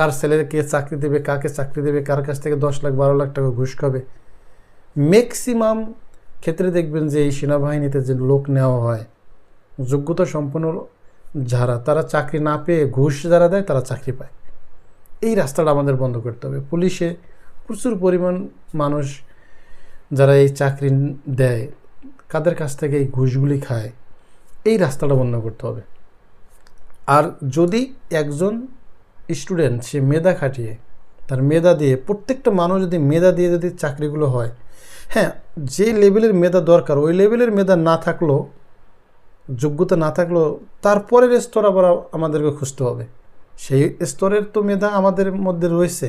কার ছেলেকে চাকরি দেবে, কাকে চাকরি দেবে, কার কাছ থেকে দশ লাখ, বারো লাখ টাকা ঘুষ খাবে? ম্যাক্সিমাম ক্ষেত্রে দেখবেন যে এই সেনাবাহিনীতে যে লোক নেওয়া হয়, যোগ্যতা সম্পন্ন যারা, তারা চাকরি না পেয়ে ঘুষ যারা দেয়, তারা চাকরি পায়। এই রাস্তাটা আমাদের বন্ধ করতে হবে। পুলিশে প্রচুর পরিমাণ মানুষ যারা এই চাকরি দেয়, কাদের কাছ থেকে এই ঘুষগুলি খায়, এই রাস্তাটা বন্ধ করতে হবে। আর যদি একজন স্টুডেন্ট সে মেধা খাটিয়ে, তার মেধা দিয়ে, প্রত্যেকটা মানুষ যদি মেধা দিয়ে যদি চাকরিগুলো হয় হ্যাঁ যে লেভেলের মেধা দরকার, ওই লেভেলের মেধা না থাকলেও, যোগ্যতা না থাকলেও তারপরের স্তর আবার আমাদেরকে খুঁজতে হবে। সেই স্তরের তো মেধা আমাদের মধ্যে রয়েছে।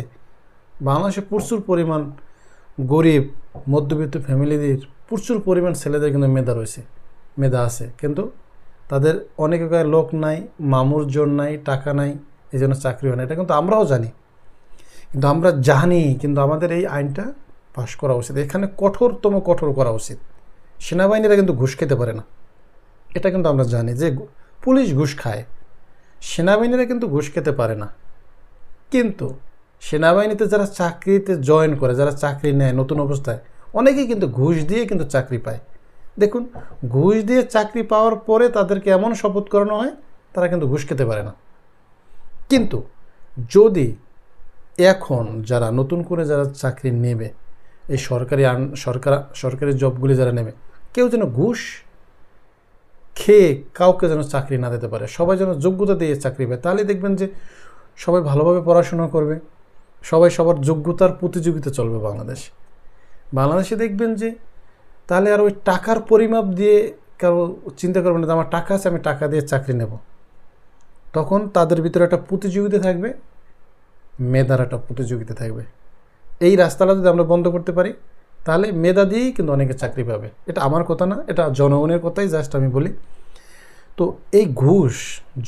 বাংলাদেশে প্রচুর পরিমাণ গরিব, মধ্যবিত্ত ফ্যামিলিদের প্রচুর পরিমাণ ছেলেদের কিন্তু মেধা রয়েছে, মেধা আছে। কিন্তু তাদের অনেক লোক নাই, মামুর জোর নাই, টাকা নাই এই জন্য চাকরি হয় না। এটা কিন্তু আমরাও জানি। কিন্তু আমরা জানি, কিন্তু আমাদের এই আইনটা পাশ করা উচিত। এখানে কঠোরতম কঠোর করা উচিত। সেনাবাহিনীরা কিন্তু ঘুষ খেতে পারে না। এটা কিন্তু আমরা জানি যে পুলিশ ঘুষ খায়। সেনাবাহিনীরা কিন্তু ঘুষ খেতে পারে না। কিন্তু সেনাবাহিনীতে যারা চাকরিতে জয়েন করে, যারা চাকরি নেয় নতুন অবস্থায়, অনেকেই কিন্তু ঘুষ দিয়ে কিন্তু চাকরি পায়। দেখুন, ঘুষ দিয়ে চাকরি পাওয়ার পরে তাদেরকে এমন শপথ করানো হয়, তারা কিন্তু ঘুষ খেতে পারে না। কিন্তু যদি এখন যারা নতুন করে যারা চাকরি নেবে, এই সরকারি আন- সরকার, সরকারি জবগুলি যারা নেবে, কেউ যেন ঘুষ খেয়ে কাউকে যেন চাকরি না দিতে পারে, সবাই যেন যোগ্যতা দিয়ে চাকরি পায়, তাহলে দেখবেন যে সবাই ভালোভাবে পড়াশোনা করবে, সবাই সবার যোগ্যতার প্রতিযোগিতা চলবে বাংলাদেশ। বাংলাদেশে দেখবেন যে তাহলে আর ওই টাকার পরিমাপ দিয়ে কারও চিন্তা করবেন না আমার টাকা আছে, আমি টাকা দিয়ে চাকরি নেব। তখন তাদের ভিতরে একটা প্রতিযোগিতা থাকবে, মেধার একটা প্রতিযোগিতা থাকবে। এই রাস্তাটা যদি আমরা বন্ধ করতে পারি, তাহলে মেধা দিয়েই কিন্তু অনেকে চাকরি পাবে। এটা আমার কথা না, এটা জনগণের কথাই জাস্ট আমি বলি। তো এই ঘুষ,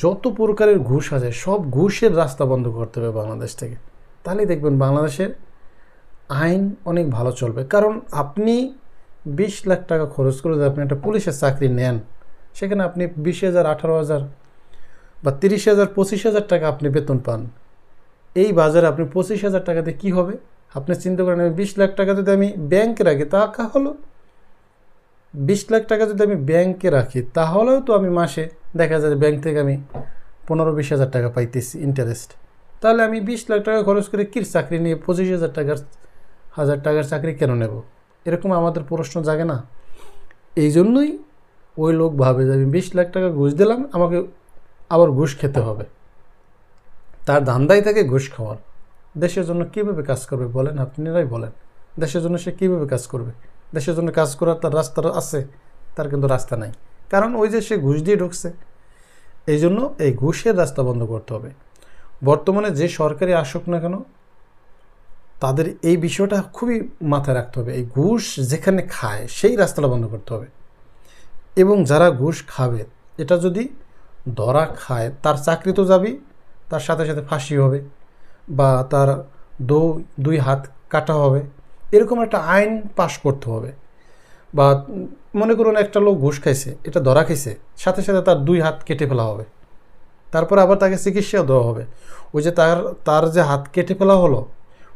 যত প্রকারের ঘুষ আছে, সব ঘুষের রাস্তা বন্ধ করতে হবে বাংলাদেশ থেকে। তাহলেই দেখবেন বাংলাদেশের আইন অনেক ভালো চলবে। কারণ আপনি বিশ লাখ টাকা খরচ করে যদি আপনি একটা পুলিশের চাকরি নেন, সেখানে আপনি বিশ হাজার, আঠারো হাজার বা তিরিশ হাজার, পঁচিশ হাজার টাকা আপনি বেতন পান। এই বাজারে আপনি পঁচিশ হাজার টাকাতে কী হবে? আপনি চিন্তা করেন, আমি বিশ লাখ টাকা যদি আমি ব্যাংকে রাখি, তা হলো? বিশ লাখ টাকা যদি আমি ব্যাংকে রাখি, তাহলেও তো আমি মাসে দেখা যায় ব্যাংক থেকে আমি পনেরো বিশ হাজার টাকা পাইতেছি ইন্টারেস্ট তাহলে আমি বিশ লাখ টাকা খরচ করে কির চাকরি নিয়ে পঁচিশ হাজার টাকার হাজার টাকার চাকরি কেন নেব? এরকম আমাদের প্রশ্ন জাগে না। এই জন্যই ওই লোক ভাবে যে আমি বিশ লাখ টাকা ঘুষ দিলাম, আমাকে আবার ঘুষ খেতে হবে। তার ধান্দাই থাকে ঘুষ খাওয়ার। দেশের জন্য কীভাবে কাজ করবে বলেন? আপনারাই বলেন। দেশের জন্য সে কীভাবে কাজ করবে? দেশের জন্য কাজ করার তার রাস্তা আছে, তার কিন্তু রাস্তা নাই। কারণ ওই যে সে ঘুষ দিয়ে ঢুকছে, এই জন্য এই ঘুষের রাস্তা বন্ধ করতে হবে। বর্তমানে যে সরকারি আসুক না কেন, তাদের এই বিষয়টা খুবই মাথায় রাখতে হবে। এই ঘুষ যেখানে খায়, সেই রাস্তাটা বন্ধ করতে হবে। এবং যারা ঘুষ খাবে, এটা যদি ধরা খায়, তার চাকরি তো যাবেই, তার সাথে সাথে ফাঁসি হবে বা তার দু, দুই হাত কাটা হবে। এরকম একটা আইন পাশ করতে হবে। বা মনে করুন একটা লোক ঘুষ খাইছে, এটা ধরা খাইছে, সাথে সাথে তার দুই হাত কেটে ফেলা হবে। তারপরে আবার তাকে চিকিৎসাও দেওয়া হবে। ওই যে তার তার যে হাত কেটে ফেলা হলো,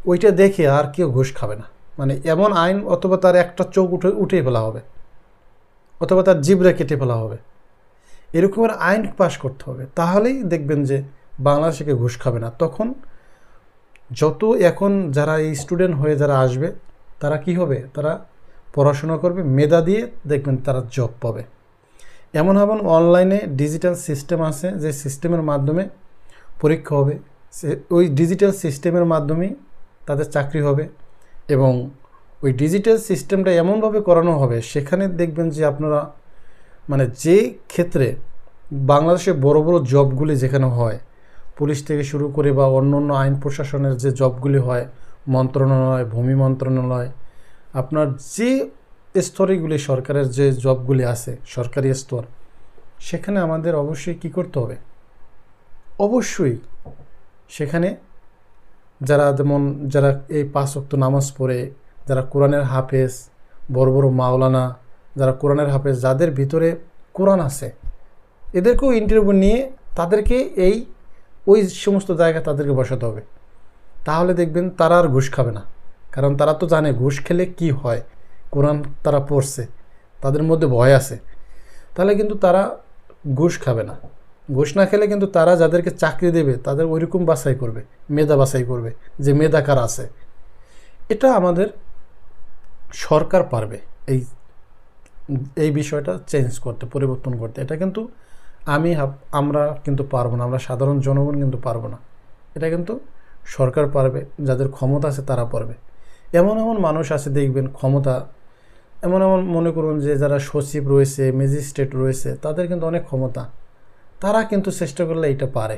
ওইটা দেখে আর কেউ ঘুষ খাবে না। মানে এমন আইন অথবা তার একটা চোখ উঠে উঠে ফেলা হবে। অথবা তার জিবরা কেটে ফেলা হবে। এরকমের আইন পাশ করতে হবে। তাহলেই দেখবেন যে বাংলাদেশে কেউ ঘুষ খাবে না। তখন যত এখন যারা এই স্টুডেন্ট হয়ে যারা আসবে, তারা কি হবে? তারা পড়াশোনা করবে, মেধা দিয়ে দেখবেন তারা জব পাবে। এমন এমন অনলাইনে ডিজিটাল সিস্টেম আছে যে সিস্টেমের মাধ্যমে পরীক্ষা হবে। সে ওই ডিজিটাল সিস্টেমের মাধ্যমেই তাদের চাকরি হবে এবং ওই ডিজিটাল সিস্টেমটা এমনভাবে করানো হবে, সেখানে দেখবেন যে আপনারা মানে যে ক্ষেত্রে বাংলাদেশে বড় বড় জবগুলি যেখানে হয়, পুলিশ থেকে শুরু করে বা অন্য অন্য আইন প্রশাসনের যে জবগুলি হয়, মন্ত্রণালয়, ভূমি মন্ত্রণালয়, আপনার যে স্তরেগুলি সরকারের যে জবগুলি আছে, সরকারি স্তর, সেখানে আমাদের অবশ্যই কি করতে হবে? অবশ্যই সেখানে যারা যেমন যারা এই পাঁচ ওয়াক্ত নামাজ পড়ে, যারা কোরআনের হাফেজ, বড় বড় মাওলানা যারা কোরআনের হাফেজ, যাদের ভিতরে কোরআন আছে, এদেরকেও ইন্টারভিউ নিয়ে তাদেরকে এই, ওই সমস্ত জায়গায় তাদেরকে বসাতে হবে। তাহলে দেখবেন তারা আর ঘুষ খাবে না। কারণ তারা তো জানে ঘুষ খেলে কি হয়, কোরআন তারা পড়ছে, তাদের মধ্যে ভয় আছে। তাহলে কিন্তু তারা ঘুষ খাবে না। ঘুষ না খেলে কিন্তু তারা যাদেরকে চাকরি দেবে, তাদের ওইরকম বাছাই করবে, মেধা বাছাই করবে, যে মেধা কার আছে। এটা আমাদের সরকার পারবে, এই এই বিষয়টা চেঞ্জ করতে, পরিবর্তন করতে। এটা কিন্তু আমি আমরা কিন্তু পারব না, আমরা সাধারণ জনগণ কিন্তু পারব না। এটা কিন্তু সরকার পারবে, যাদের ক্ষমতা আছে তারা পারবে। এমন এমন মানুষ আছে, দেখবেন ক্ষমতা, এমন এমন মনে করুন যে যারা সচিব রয়েছে ম্যাজিস্ট্রেট রয়েছে, তাদের কিন্তু অনেক ক্ষমতা। তারা কিন্তু চেষ্টা করলে এটা পারে।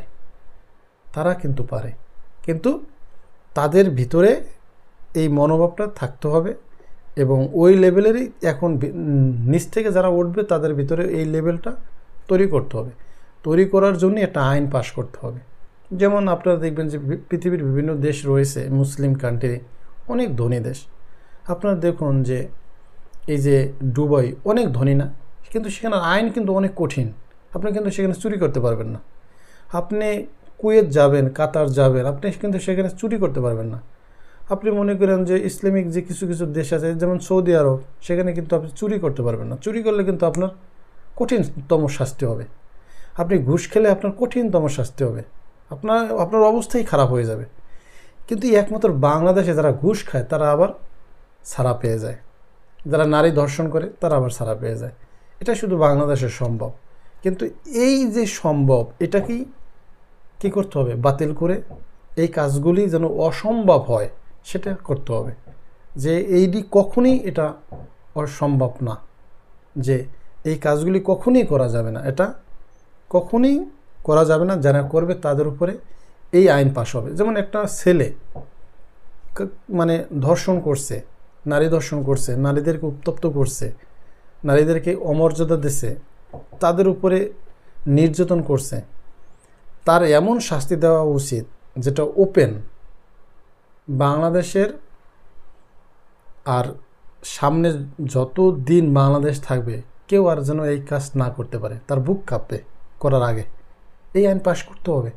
তারা কিন্তু পারে। কিন্তু তাদের ভিতরে এই মনোভাবটা থাকতে হবে। এবং ওই লেভেলেরই এখন নিচ থেকে যারা উঠবে তাদের ভিতরে এই লেভেলটা তৈরি করতে হবে। তৈরি করার জন্য একটা আইন পাশ করতে হবে। যেমন আপনারা দেখবেন যে পৃথিবীর বিভিন্ন দেশ রয়েছে, মুসলিম কান্ট্রি অনেক ধনী দেশ। আপনারা দেখুন যে এই যে দুবাই অনেক ধনী না, কিন্তু সেখানে আইন কিন্তু অনেক কঠিন। আপনি কিন্তু সেখানে চুরি করতে পারবেন না। আপনি কুয়েত যাবেন, কাতার যাবেন, আপনি কিন্তু সেখানে চুরি করতে পারবেন না। আপনি মনে করেন যে ইসলামিক যে কিছু কিছু দেশ আছে, যেমন সৌদি আরব, সেখানে কিন্তু আপনি চুরি করতে পারবেন না। চুরি করলে কিন্তু আপনার কঠিনতম শাস্তি হবে। আপনি ঘুষ খেলে আপনার কঠিনতম শাস্তি হবে। আপনার আপনার অবস্থাই খারাপ হয়ে যাবে। কিন্তু একমাত্র বাংলাদেশে যারা ঘুষ খায়, তারা আবার ছাড়া পেয়ে যায়। যারা নারী ধর্ষণ করে, তারা আবার ছাড়া পেয়ে যায়। এটা শুধু বাংলাদেশে সম্ভব। কিন্তু এই যে সম্ভব, এটাকেই কী করতে হবে? বাতিল করে এই কাজগুলি যেন অসম্ভব হয়। সেটা করতে হবে। যে এইটি কখনই এটা অসম্ভব না। যে এই কাজগুলি কখনই করা যাবে না। এটা কখনই করা যাবে না। যারা করবে তাদের উপরে এই আইন পাশ হবে। যেমন একটা ছেলে মানে ধর্ষণ করছে, নারী ধর্ষণ করছে, নারীদেরকে উত্তপ্ত করছে, নারীদেরকে অমর্যাদা দিছে, তাদের উপরে নির্যাতন করছে, তার এমন শাস্তি দেওয়া উচিত যেটা ওপেন বাংলাদেশের আর সামনে যত দিন বাংলাদেশ থাকবে, কেউ আর যেন এই কাজ না করতে পারে। তার বুক কাঁপবে করার আগে। এই আইন পাশ করতে হবে।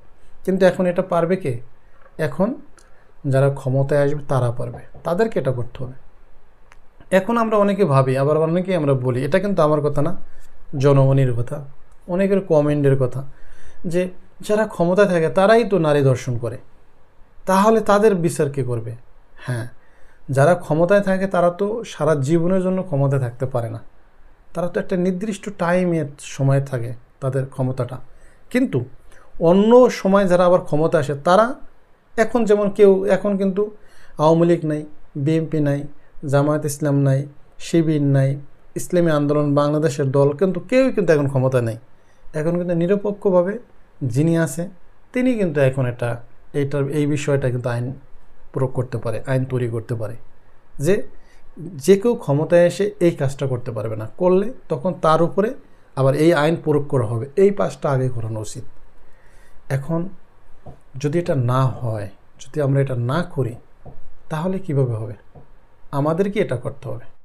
কিন্তু এখন এটা পারবে কে? এখন যারা ক্ষমতায় আসবে, তারা পারবে। তাদেরকে এটা করতে হবে। এখন আমরা অনেকে ভাবি, আবার অনেকেই আমরা বলি, এটা কিন্তু আমার কথা না, জনগণের কথা। অনেকের কমেন্টের কথা যে, যারা ক্ষমতায় থাকে, তারাই তো নারী দর্শন করে। তাহলে তাদের বিচার কে করবে? হ্যাঁ যারা ক্ষমতায় থাকে তারা তো সারা জীবনের জন্য ক্ষমতায় থাকতে পারে না। তারা তো একটা নির্দিষ্ট টাইমের সময় থাকে তাদের ক্ষমতাটা। কিন্তু অন্য সময় যারা আবার ক্ষমতা আসে, তারা এখন যেমন কেউ, এখন কিন্তু আওয়ামী লীগ নাই বিএনপি নাই, জামায়াত ইসলাম নাই, শিবির নাই, ইসলামী আন্দোলন, বাংলাদেশের দল, কিন্তু কেউই কিন্তু এখন ক্ষমতা নেই। এখন কিন্তু নিরপেক্ষভাবে যিনি আছে, তিনি কিন্তু এখন এটা এইটার, এই বিষয়টা কিন্তু আইন প্রয়োগ করতে পারে, আইন তৈরি করতে পারে। যে যে কেউ ক্ষমতায় এসে এই কাজটা করতে পারবে না, করলে তখন তার উপরে আবার এই আইন প্রয়োগ করা হবে। এই পাঁচটা আগে করানো উচিত। এখন যদি এটা না হয়, যদি আমরা এটা না করি, তাহলে কীভাবে হবে? আমাদেরকে এটা করতে হবে।